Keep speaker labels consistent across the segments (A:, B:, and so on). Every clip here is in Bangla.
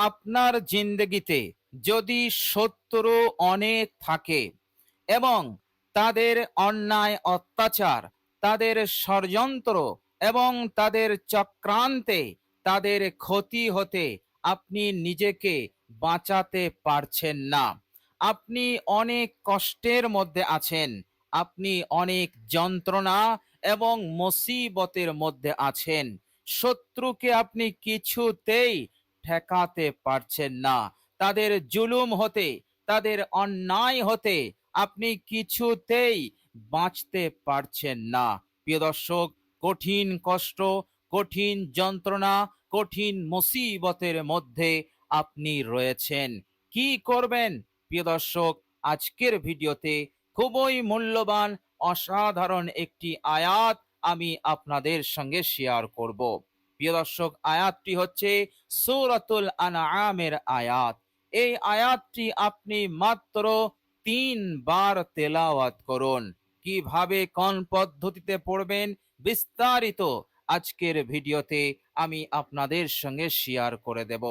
A: আপনার জিন্দগিতে যদি শত্রু অনেক থাকে এবং তাদের অন্যায় অত্যাচার, তাদের ষড়যন্ত্র এবং তাদের চক্রান্তে তাদের ক্ষতি হতে আপনি নিজেকে বাঁচাতে পারছেন না। আপনি অনেক কষ্টের মধ্যে আছেন, আপনি অনেক যন্ত্রণা এবং মুসিবতের মধ্যে আছেন। শত্রুকে আপনি কিছুতেই ঠেকাতে পারছেন না। তাদের জুলুম হতে, তাদের অন্যায় হতে আপনি কিছুতেই বাঁচতে পারছেন না। প্রিয় দর্শক, কঠিন কষ্ট, কঠিন যন্ত্রণা, কঠিন মুসিবতের মধ্যে আপনি রয়েছেন। কি করবেন? প্রিয় দর্শক, আজকের ভিডিওতে খুবই মূল্যবান, অসাধারণ একটি আয়াত আমি আপনাদের সঙ্গে শেয়ার করব। প্রিয় দর্শক, আয়াতটি হচ্ছে সূরাতুল আনআমের আয়াত। এই আয়াতটি আপনি মাত্র তিনবার তেলাওয়াত করুন। কীভাবে, কোন পদ্ধতিতে পড়বেন বিস্তারিত আজকের ভিডিওতে আমি আপনাদের সঙ্গে শেয়ার করে দেব।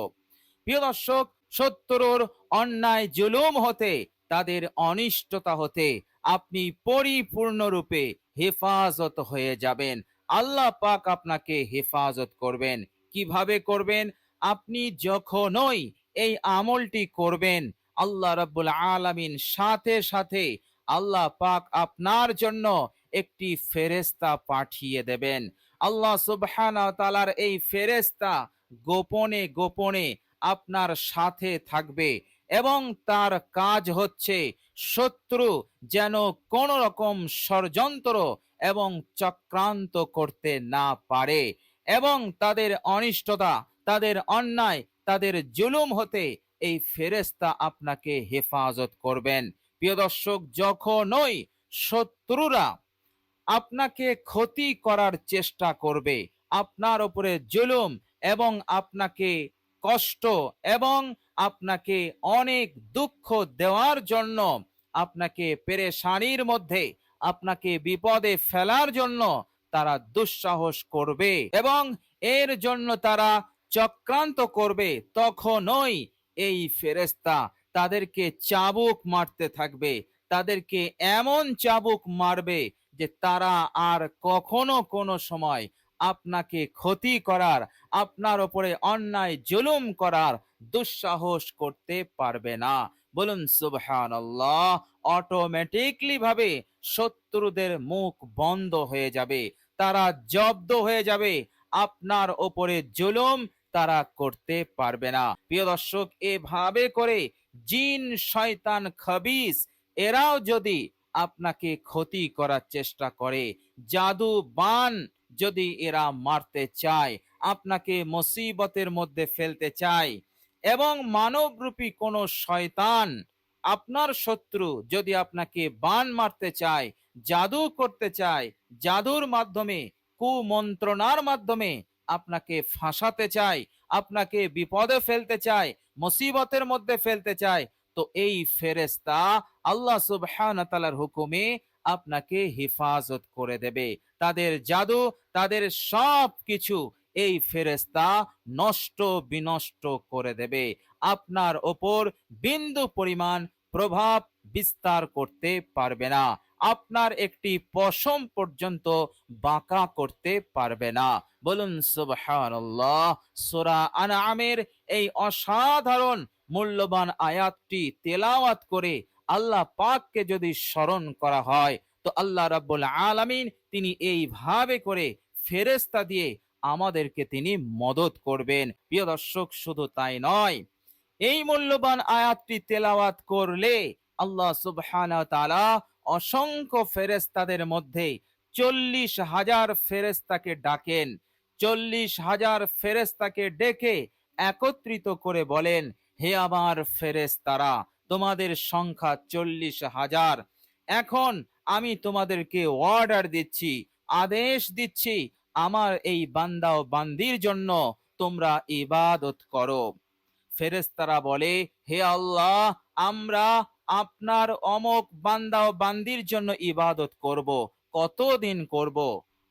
A: প্রিয় দর্শক শত্রুর অন্যায় জুলুম হতে, তাদের অনিষ্টতা হতে আপনি পরিপূর্ণরূপে হেফাজত হয়ে যাবেন। আল্লাহ পাক আপনাকে হেফাজত করবেন। কীভাবে করবেন? আপনি যখনই এই আমলটি করবেন, আল্লাহ রাব্বুল আলামিন সাথে সাথে আল্লাহ পাক আপনার জন্য একটি ফেরেস্তা পাঠিয়ে দেবেন। আল্লাহ তাআলার এই ফেরেস্তা গোপনে গোপনে আপনার সাথে থাকবে এবং তার কাজ হচ্ছে শত্রু যেন কোন রকম ষড়যন্ত্র এবং চক্রান্ত করতে না পারে এবং তাদের অনিষ্টতা, তাদের অন্যায়, তাদের জুলুম হতে এই ফেরেস্তা আপনাকে হেফাজত করবেন। প্রিয় দর্শক, যখনই শত্রুরা আপনাকে ক্ষতি করার চেষ্টা করবে, আপনার উপরে জুলুম এবং আপনাকে কষ্ট এবং আপনাকে অনেক দুঃখ দেওয়ার জন্য আপনাকে পেরেশানির মধ্যে আপনাকে বিপদে ফেলার জন্য তারা দুঃসাহস করবে এবং এর জন্য তারা চক্রান্ত করবে। তখনই এই ফেরেস্তা তাদেরকে চাবুক মারতে থাকবে। তাদেরকে এমন চাবুক মারবে যে তারা আর কখনো কোনো সময় আপনাকে ক্ষতি করার, আপনার ওপরে অন্যায় জুলুম করার দুঃসাহস করতে পারবে না। বলুন সুবহান অটোমেটিকলি ভাবে শত্রুদের মুখ বন্ধ হয়ে যাবে, তারা জব্দ হয়ে যাবে, আপনার ওপরে জুলুম তারা করতে পারবে না। প্রিয় দর্শক, এভাবে করে জিন, শয়তান, খবিস, এরাও যদি আপনাকে ক্ষতি করার চেষ্টা করে জাদু বান যদি এরা মারতে চায়, আপনাকে মুসিবতের মধ্যে ফেলতে চায়, এবং মানবরূপী কোনো শয়তান আপনার শত্রু যদি আপনাকে বান মারতে চায়, জাদু করতে চায়, জাদুর মাধ্যমে, কুমন্ত্রণার মাধ্যমে আপনাকে ফাঁসাতে চায়, আপনাকে বিপদে ফেলতে চায়, মুসিবতের মধ্যে ফেলতে চায়, তো এই ফেরেস্তা আল্লাহ সুবহানাহু তাআলার হুকুমে আপনাকে হেফাজত করে দেবে। তাদের জাদু, তাদের সব কিছু এই ফেরেস্তা নষ্ট বিনষ্ট করে দেবে। আপনার ওপর বিন্দু পরিমাণ প্রভাব বিস্তার করতে পারবে না। আপনার একটি পশম পর্যন্ত বাঁকা করতে পারবে না। বলুন সূরা আনআমের এই অসাধারণ মূল্যবান আয়াতটি তেলাওয়াত করে আল্লাহ পাককে যদি স্মরণ করা হয়, তো আল্লাহ রাব্বুল আলামিন তিনি এইভাবে করে ফেরেস্তা দিয়ে আমাদেরকে তিনি মদত করবেন। প্রিয় দর্শক, শুধু তাই নয় এই মূল্যবান আয়াতটি তেলাওয়াত করলে আল্লাহ সুবহানাহু ওয়া তাআলা অসংখ্য ফেরেস্তাদের মধ্যে চল্লিশ হাজার ফেরেস্তাকে ডাকেন, চল্লিশ হাজার ফেরেস্তাকে ডেকে একত্রিত করে বলেন, হে আমার ফেরেস্তারা তোমাদের সংখ্যা চল্লিশ হাজার। এখন আমি তোমাদেরকে অর্ডার দিচ্ছি, আদেশ দিচ্ছি, আমার এই বান্দা ও বান্দির জন্য তোমরা ইবাদত করো। ফেরেস্তারা বলে, হে আল্লাহ, আমরা আপনার অমক বান্দা ও বান্দির জন্য ইবাদত করব, কতদিন করব?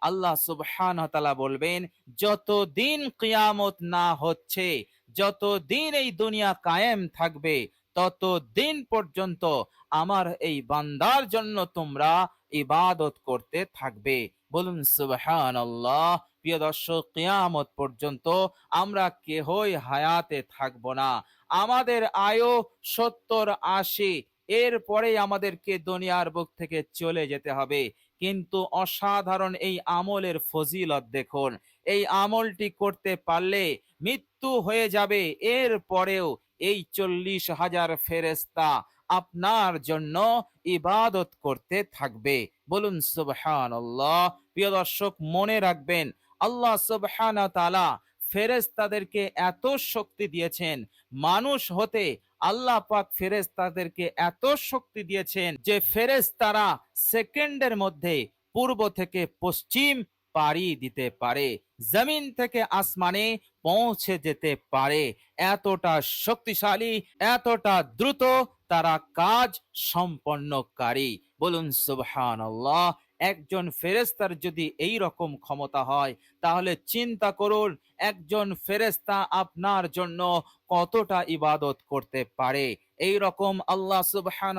A: আল্লাহ সুবহান তালা বলবেন, যতদিন কিয়ামত না হচ্ছে, যতদিন এই দুনিয়া কায়েম থাকবে, ততদিন পর্যন্ত আমার এই বান্দার জন্য তোমরা ইবাদত করতে থাকবে। বলুন সুবহান আল্লাহ প্রিয় দর্শক, কিয়ামত পর্যন্ত আমরা কেহই হায়াতে থাকব না। আমাদের আয়ু সত্তর আশি, এরপরেই আমাদেরকে দুনিয়ার বুক থেকে চলে যেতে হবে। কিন্তু অসাধারণ এই আমলের ফজিলত দেখুন, এই আমলটি করতে পারলে মৃত্যু হয়ে যাবে এর পরেও এই চল্লিশ হাজার ফেরেস্তা আপনার জন্য ইবাদত করতে থাকবে। বলুন সুবহান প্রিয় দর্শক, মনে রাখবেন আল্লাহ সুবহান তালা ফেরেস্তাদেরকে এত শক্তি দিয়েছেন। মানুষ হতে আল্লাহ পাক ফেরেজ তাদেরকে এত শক্তি দিয়েছেন যে ফেরেজ তারা সেকেন্ডের মধ্যে পূর্ব থেকে পশ্চিম পাড়ি দিতে পারে, জমিন থেকে আসমানে পৌঁছে যেতে পারে। এতটা শক্তিশালী, এতটা দ্রুত তারা কাজ সম্পন্নকারী। বলুন সুবহান একজন ফেরেস্তার যদি এই রকম ক্ষমতা হয়, তাহলে চিন্তা করুন, একজন ফেরেস্তা আপনার জন্য কতটা ইবাদত করতে পারে। এই রকম আল্লাহ সুবহান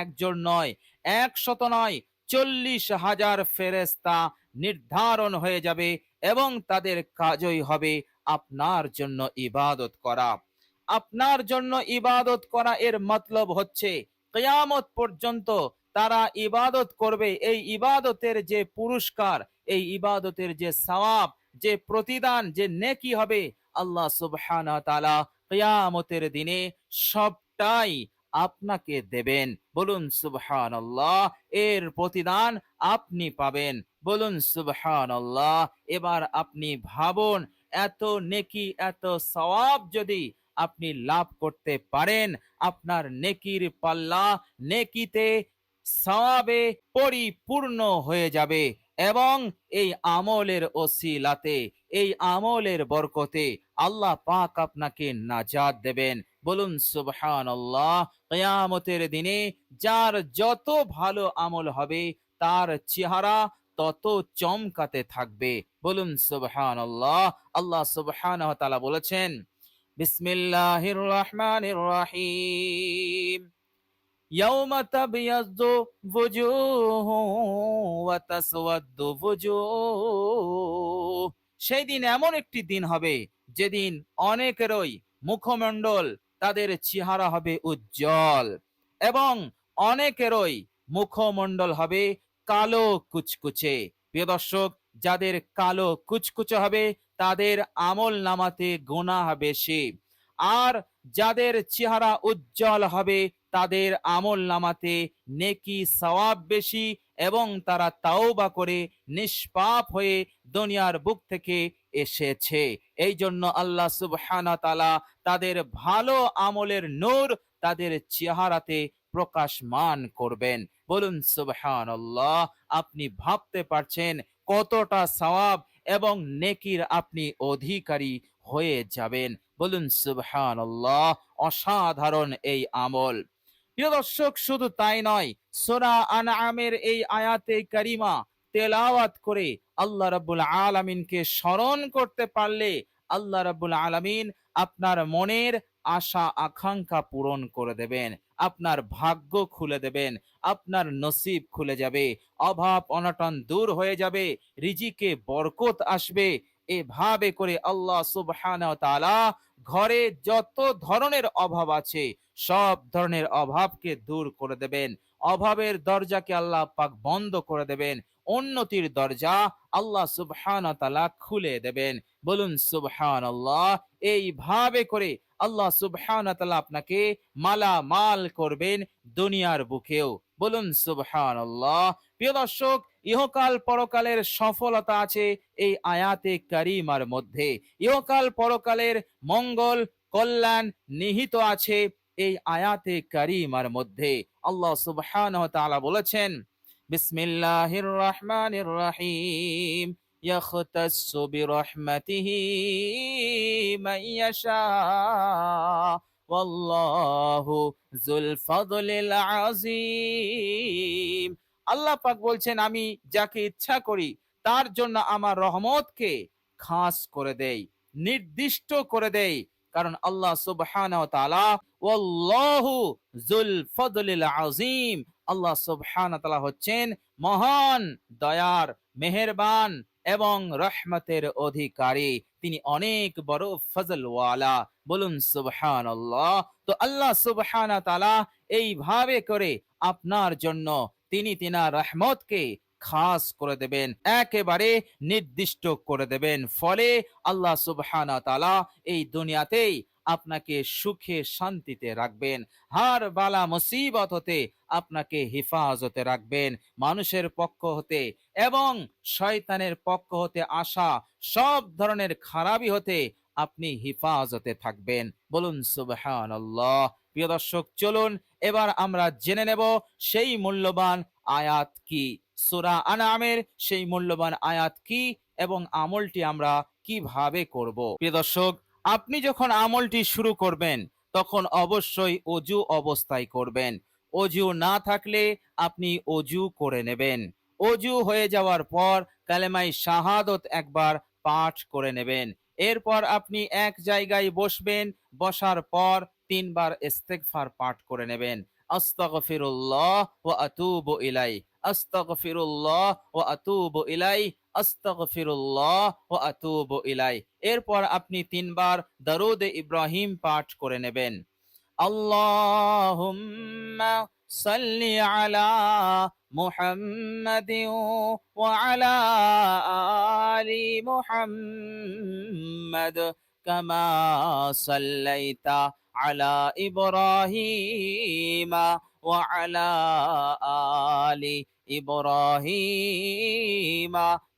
A: একজন নয়, একশত নয়, চল্লিশ হাজার ফেরেস্তা নির্ধারণ হয়ে যাবে এবং তাদের কাজই হবে আপনার জন্য ইবাদত করা। আপনার জন্য ইবাদত করা এর মতলব হচ্ছে, কেয়ামত পর্যন্ত তারা ইবাদত করবে। এই ইবাদতের যে পুরস্কার, এই ইবাদতের যে সওয়াব, যে প্রতিদান, যে নেকি হবে, আল্লাহ সুবহানাহু তাআলা কিয়ামতের দিনে সবটাই আপনাকে দেবেন। বলুন সুবহানাল্লাহ, এর প্রতিদান আপনি পাবেন। বলুন সুবহানাল্লাহ, এবার আপনি ভাবুন, এত নেকি, এত সওয়াব যদি আপনি লাভ করতে পারেন, আপনার নেকির পাল্লা নেকিতে সওয়াবে পরিপূর্ণ হয়ে যাবে এবং এই আমলের ওসিলাতে, এই আমলের বরকতে আল্লাহ পাক আপনাকে নাজাদ দেবেন। বলুন সুবহান আল্লাহ কেয়ামতের দিনে যার যত ভালো আমল হবে, তার চেহারা তত চমকাতে থাকবে। বলুন সুবহান আল্লাহ আল্লাহ সুবহান বলেছেন, বিসমিল্লাহির রহমানির রহিম। يوم تبيض وجوه وتسود وجوه সেই দিন এমন একটি দিন হবে যেদিন অনেকেরই মুখমণ্ডল তাদের চেহারা হবে উজ্জ্বল এবং অনেকেরই মুখমণ্ডল হবে কালো কুচকুচে প্রিয় দর্শক যাদের কালো কুচকুচে হবে তাদের আমল নামাতে গোনা বেশি আর যাদের চেহারা উজ্জ্বল হবে তাদের আমল নামাতে নেকি সওয়াব বেশি এবং তারা তাওবা করে নিষ্পাপ হয়ে দুনিয়ার বুক থেকে এসেছে। এই জন্য আল্লাহ সুবহানা তালা তাদের ভালো আমলের নূর তাদের চেহারাতে প্রকাশমান করবেন। বলুন সুবহান আপনি ভাবতে পারছেন কতটা সওয়াব এবং নেকির আপনি অধিকারী হয়ে যাবেন। বলুন সুবহান অসাধারণ এই আমল। প্রিয় দর্শক, শুধু তাই নয়, সোরা আনআমের এই আয়াতে কারিমা তেলাওয়াত করে আল্লাহ রাব্বুল আলামিনকে স্মরণ করতে পারলে আল্লাহ রাব্বুল আলামিন আপনার মনের আশা, আকাঙ্ক্ষা পূরণ করে দেবেন, আপনার ভাগ্য খুলে দেবেন, আপনার নসিব খুলে যাবে, অভাব, অনটন দূর হয়ে যাবে, রিজিকে বরকত আসবে। এভাবে করে আল্লাহ সুবহানাহু তাআলা ঘরে যত ধরনের অভাব আছে, সব ধরনের অভাবকে দূর করে দেবেন। অভাবের দরজাকে আল্লাহ পাক বন্ধ করে দেবেন। উন্নতির দরজা আল্লাহ সুবহান তালা খুলে দেবেন। বলুন সুবহান আল্লাহ এইভাবে করে আল্লাহ সুবহান তালা আপনাকে মালা মাল করবেন দুনিয়ার বুকেও। বলুন সুবহান আল্লাহ প্রিয় দর্শক ইহকাল পরকালের সফলতা আছে এই আয়াতে কারিমার মধ্যে ইহকাল পরকালের মঙ্গল কল্যাণ নিহিত আছে এই আয়াতে কারিমার মধ্যে আল্লাহ সুবহানাহু ওয়া তাআলা বলেছেন বিসমিল্লাহির রহমানির রহিম يختص برحمته من يشاء আল্লাহ পাক বলছেন, আমি যাকে ইচ্ছা করি, তার জন্য আমার রহমতকে খাস করে দেই, নির্দিষ্ট করে দেই। কারণ আল্লাহ সুবহানাহু তাআলা আজিম আল্লাহ সুবহানাহু তাআলা হচ্ছেন মহান, দয়ার, মেহেরবান এবং রহমতের অধিকারী। তিনি অনেক বড় ফজলওয়ালা। বলুন সুবহান তো আল্লাহ সুবহান তালা এইভাবে করে আপনার জন্য তিনি তিনার রহমতকে খাস করে দেবেন, একেবারে নির্দিষ্ট করে দেবেন। ফলে আল্লাহ সুবহানা তালা এই দুনিয়াতেই আপনাকে সুখে শান্তিতে রাখবেন। হার, বালা, মুসিবত হতে আপনাকে হেফাজতে রাখবেন। মানুষের পক্ষ হতে এবং শয়তানের পক্ষ হতে আসা সব ধরনের খারাপি হতে আপনি হেফাজতে থাকবেন। বলুন সুবহান প্রিয় দর্শক, চলুন, এবার আমরা জেনে নেব সেই মূল্যবান আয়াত কি। সুরা আনামের সেই মূল্যবান আয়াত কি এবং আমলটি আমরা কীভাবে করব। প্রিয় দর্শক আপনি যখন আমলটি শুরু করবেন, তখন অবশ্যই অজু অবস্থায় করবেন। অজু না থাকলে আপনি অজু করে নেবেন। অজু হয়ে যাওয়ার পর কালেমাই শাহাদত একবার পাঠ করে নেবেন। এরপর আপনি এক জায়গায় বসবেন, বসার পর তিনবার ইস্তেগফার পাঠ করে নেবেন। আস্তাগফিরুল্লাহ ওয়া আতুবু ইলাই আস্তাগফিরুল্লাহ ওয়া আতুবু ইলাই আস্তাগফিরুল্লাহ ও আতুবু ইলাই। এরপর আপনি তিনবার দারুদ ইব্রাহিম পাঠ করে নেবেন। আল্লাহুম্মা সাল্লি আলা মুহাম্মাদিন ওয়া আলা আলি মুহাম্মাদ কামা সাল্লাইতা আলা ইব্রাহিমা ওয়া আলা আলি ইব্রাহিমা।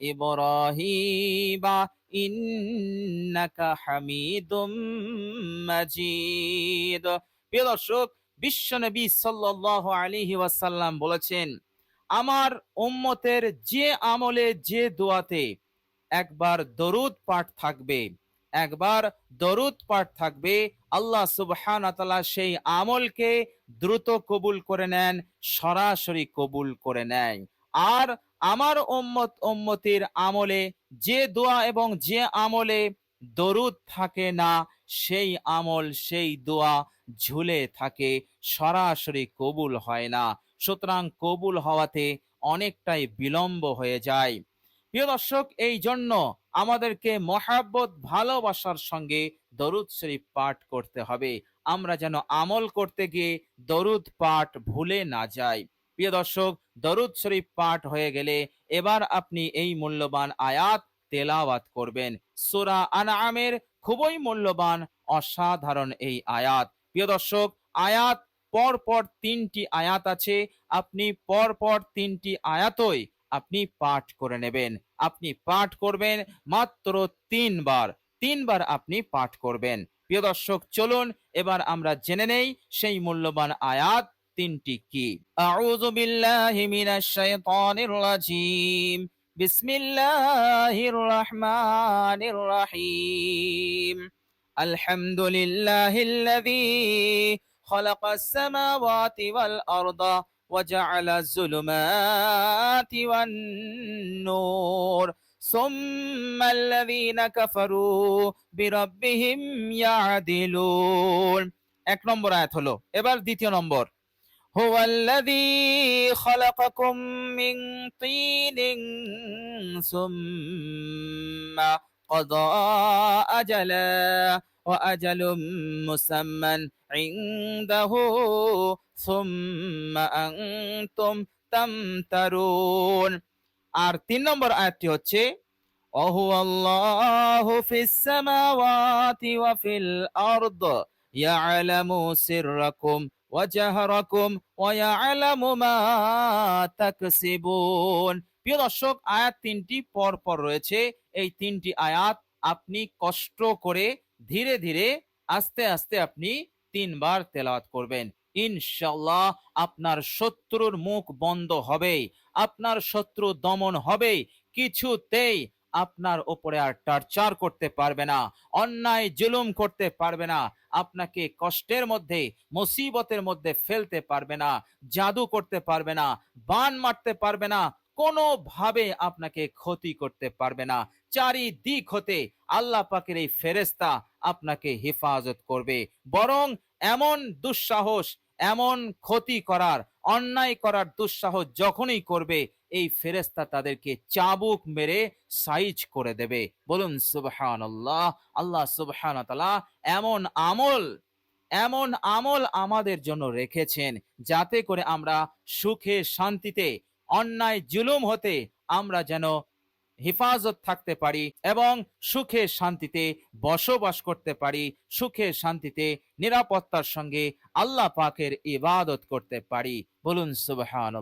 A: إبراهيم إنك حميد مجيد প্রিয় দর্শক বিশ্বনবী সাল্লাল্লাহু আলাইহি ওয়াসাল্লাম বলেছেন আমার উম্মতের যে আমলে যে দোয়াতে একবার দরুদ পাঠ থাকবে একবার দরুদ পাঠ থাকবে আল্লাহ সুবহানাহু ওয়া তাআলা সেই আমলকে দ্রুত কবুল করে নেন সরাসরি কবুল করে নেয় আর আমার উম্মত উম্মতির আমলে যে দোয়া এবং যে আমলে দরুদ থাকে না, সেই আমল, সেই দোয়া ঝুলে থাকে, সরাসরি কবুল হয় না। সুতরাং কবুল হওয়াতে অনেকটাই বিলম্ব হয়ে যায়। প্রিয় দর্শক, এই জন্য আমাদেরকে মহাব্বত, ভালোবাসার সঙ্গে দরুদ শরীফ পাঠ করতে হবে। আমরা যেন আমল করতে গিয়ে দরুদ পাঠ ভুলে না যাই। প্রিয় দর্শক, দরুদ শরীফ পাঠ হয়ে গেলে এবার আপনি এই মূল্যবান আয়াত তেলাওয়াত করবেন। সূরা আনআমের খুবই মূল্যবান, অসাধারণ এই আয়াত। প্রিয় দর্শক, আয়াত পর পর তিনটি আয়াত আছে। আপনি পর পর তিনটি আয়াতই আপনি পাঠ করে নেবেন। আপনি পাঠ করবেন মাত্র তিনবার। তিনবার আপনি পাঠ করবেন। প্রিয় দর্শক, চলুন এবার আমরা জেনে নেই সেই মূল্যবান আয়াত তিনটি কি আউযু বিল্লাহি মিনাশ শাইতানির রাজিম বিসমিল্লাহির রহমানির রহিম আলহামদুলিল্লাহিল্লাযী খালাকাস সামাওয়াতি ওয়াল আরদা وجعل الظلمات والنور ثم الذين كفروا بربهم يعدلون এক নম্বর আয়াত হলো এবার দ্বিতীয় নম্বর هو الذي خلقكم من طين ثم قضى أجلا وأجل مسمى عنده ثم أنتم تمترون আর তিন নম্বর আয়াতটি হচ্ছে وهو الله في السماوات وفي الأرض يعلم سركم ওয়াজাহরাকুম ওয়ায়ালামু মা তাকসিবুন প্রিয় দর্শক, আয়াত তিনটি পর পর রয়েছে। এই তিনটি আয়াত আপনি কষ্ট করে ধীরে ধীরে আস্তে আস্তে আপনি তিনবার তেলাওয়াত করবেন। ইনশাল্লাহ আপনার শত্রুর মুখ বন্ধ হবে আপনার শত্রু দমন হবে কিছুতেই আপনার ওপরে আর টার্চার করতে পারবে না, অন্যায় জুলুম করতে পারবে না আপনাকে কষ্টের মধ্যে, মুসিবতের মধ্যে ফেলতে পারবে না, জাদু করতে পারবে না, বান মারতে পারবে না, কোনোভাবে আপনাকে ক্ষতি করতে পারবে না। চারিদিক হতে আল্লাহ পাকের এই ফেরেস্তা আপনাকে হেফাজত করবে। বরং এমন দুঃসাহস, এমন ক্ষতি করার অন্যায় করার দুঃসাহস যখনই করবে, এই ফেরেস্তা তাদেরকে চাবুক মেরে সাইজ করে দেবে। বলুন সুবহান আল্লাহ আল্লাহ সুবহান এমন আমল এমন আমল আমাদের জন্য রেখেছেন যাতে করে আমরা সুখে শান্তিতে, অন্যায় জুলুম হতে আমরা যেন হেফাজত থাকতে পারি এবং সুখে শান্তিতে বসবাস করতে পারি, সুখে শান্তিতে নিরাপত্তার সঙ্গে আল্লাহ পাকের ইবাদত করতে পারি। বলুন সুবহান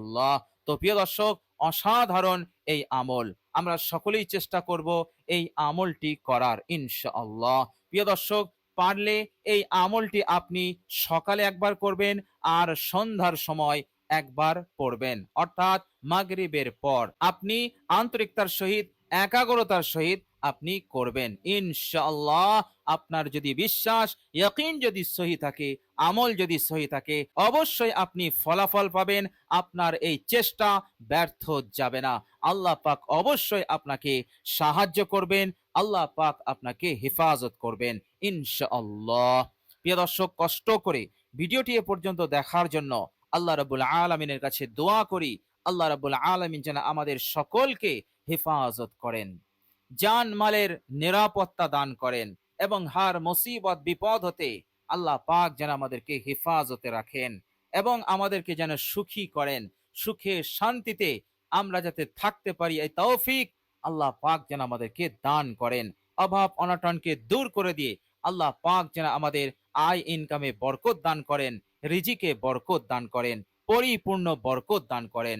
A: তো প্রিয় দর্শক, অসাধারণ এই আমল। আমরা সকলেই চেষ্টা করব এই আমলটি করার, ইনশাআল্লাহ। প্রিয় দর্শক, পারলে এই আমলটি আপনি সকালে একবার করবেন আর সন্ধ্যার সময় একবার পড়বেন। অর্থাৎ মাগরিবের পর আপনি আন্তরিকতার সহিত, একাগ্রতার সহিত আপনি করবেন। ইনশাআল্লাহ আপনার যদি বিশ্বাস, ইয়কিন যদি সহি থাকে, আমল যদি সহি থাকে, অবশ্যই আপনি ফলাফল পাবেন, আপনার এই চেষ্টা ব্যর্থ যাবে না। আল্লাহ পাক অবশ্যই আপনাকে সাহায্য করবেন, আল্লাহ পাক আপনাকে হেফাজত করবেন, ইনশাআল্লাহ। প্রিয় দর্শক, কষ্ট করে ভিডিওটি এ পর্যন্ত দেখার জন্য আল্লাহ রাবুল আলমিনের কাছে দোয়া করি। আল্লাহ রাবুল আলমিন যেন আমাদের সকলকে হেফাজত করেন, জান মালের নিরাপত্তা দান করেন এবং হার মুসিবত, বিপদ হতে আল্লাহ পাক যেন আমাদেরকে হেফাজতে রাখেন এবং আমাদেরকে যেন সুখী করেন, সুখে শান্তিতে আমরা যাতে থাকতে পারি, এই তৌফিক আল্লাহ পাক যেন আমাদেরকে দান করেন। অভাব অনাটনকে দূর করে দিয়ে আল্লাহ পাক যেন আমাদের আয় ইনকামে বরকত দান করেন, রিজিকে বরকত দান করেন, পরিপূর্ণ বরকত দান করেন।